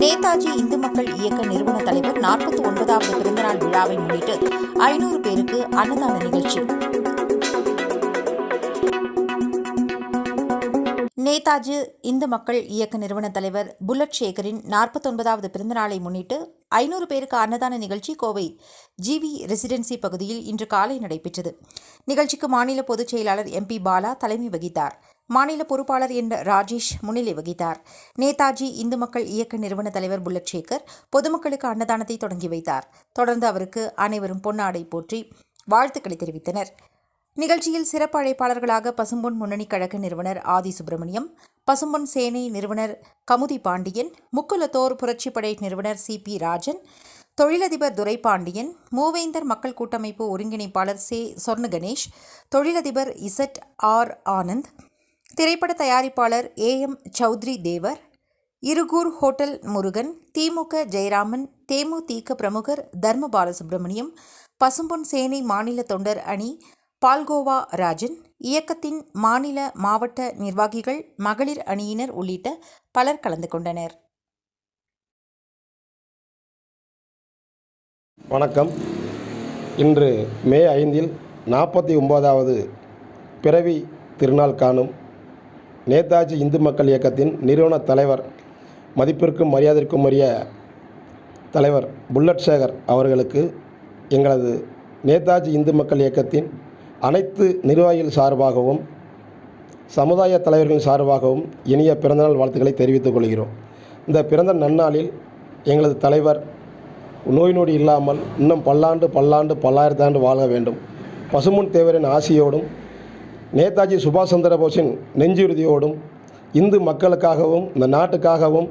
நேதாஜி இந்து மக்கள் இயக்க நிறுவன தலைவர் நாற்பத்தி ஒன்பதாவது பிறந்தநாள் விழாவை முன்னிட்டு ஐநூறு பேருக்கு அன்னதான நிகழ்ச்சி. நேதாஜி இந்து மக்கள் இயக்க நிறுவன தலைவர் புல்லட் சேகரின் நாற்பத்தொன்பதாவது பிறந்தநாளை முன்னிட்டு ஐநூறு பேருக்கு அன்னதான நிகழ்ச்சி கோவை ஜிவி ரெசிடென்சி பகுதியில் இன்று காலை நடைபெற்றது. நிகழ்ச்சிக்கு மாநில பொதுச் செயலாளர் எம்பி பாலா தலைமை வகித்தார். மாநில பொறுப்பாளர் என்ற ராஜேஷ் முன்னிலை வகித்தார். நேதாஜி இந்து மக்கள் இயக்க நிறுவன தலைவர் புல்லட் சேகர் பொதுமக்களுக்கு அன்னதானத்தை தொடங்கி வைத்தார். தொடர்ந்து அவருக்கு அனைவரும் பொன்னாடை போற்றி வாழ்த்துக்களை தெரிவித்தனர். நிகழ்ச்சியில் சிறப்பு அழைப்பாளர்களாக பசும்பொன் முன்னணி கழக நிறுவனர் ஆதி சுப்பிரமணியம் பசும்பொன் சேனை நிறுவனர் கமுதி பாண்டியன் முக்குலத்தோர் புரட்சிப்படை நிறுவனர் சி. பி. ராஜன் தொழிலதிபர் துரைபாண்டியன் மூவேந்தர் மக்கள் கூட்டமைப்பு ஒருங்கிணைப்பாளர் சே. சொர்ண கணேஷ் தொழிலதிபர் இசட் ஆர். ஆனந்த் திரைப்பட தயாரிப்பாளர் A M Chowdhury Devar Irugur hotel Murugan DMK Jayaraman DMDK பிரமுகர் தர்ம பாலசுப்ரமணியம் பசும்பொன் சேனை மாநில தொண்டர் அணி பால்கோவா ராஜன் இயக்கத்தின் மாநில மாவட்ட நிர்வாகிகள் மகளிர் அணியினர் உள்ளிட்ட பலர் கலந்து கொண்டனர். வணக்கம். இன்று மே ஐந்தில் நாற்பத்தி ஒன்பதாவது பிறவி திருநாள் காணும் நேதாஜி இந்து மக்கள் இயக்கத்தின் நிறுவன தலைவர் மதிப்பிற்கும் மரியாதைக்கும் உரிய தலைவர் புல்லட் சேகர் அவர்களுக்கு எங்களது நேதாஜி இந்து மக்கள் இயக்கத்தின் அனைத்து நிர்வாகிகள் சார்பாகவும் சமுதாய தலைவர்களின் சார்பாகவும் இனிய பிறந்தநாள் வாழ்த்துக்களை தெரிவித்துக் கொள்கிறோம். இந்த பிறந்த நன்னாளில் எங்களது தலைவர் நோய் நொடி இல்லாமல் இன்னும் பல்லாண்டு பல்லாண்டு பல்லாயிரத்தாண்டு வாழ வேண்டும். பசுமுன் தேவரின் ஆசியோடும் நேதாஜி சுபாஷ் சந்திரபோஸின் நெஞ்சுறுதியோடும் இந்து மக்களுக்காகவும் இந்த நாட்டுக்காகவும்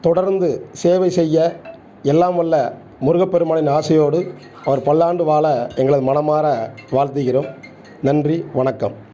தொடர்ந்து சேவை செய்ய எல்லாம் வல்ல முருகப்பெருமானின் ஆசையோடு அவர் பல்லாண்டு வாழ எங்களது மனமாற வாழ்த்துகிறோம். நன்றி வணக்கம்.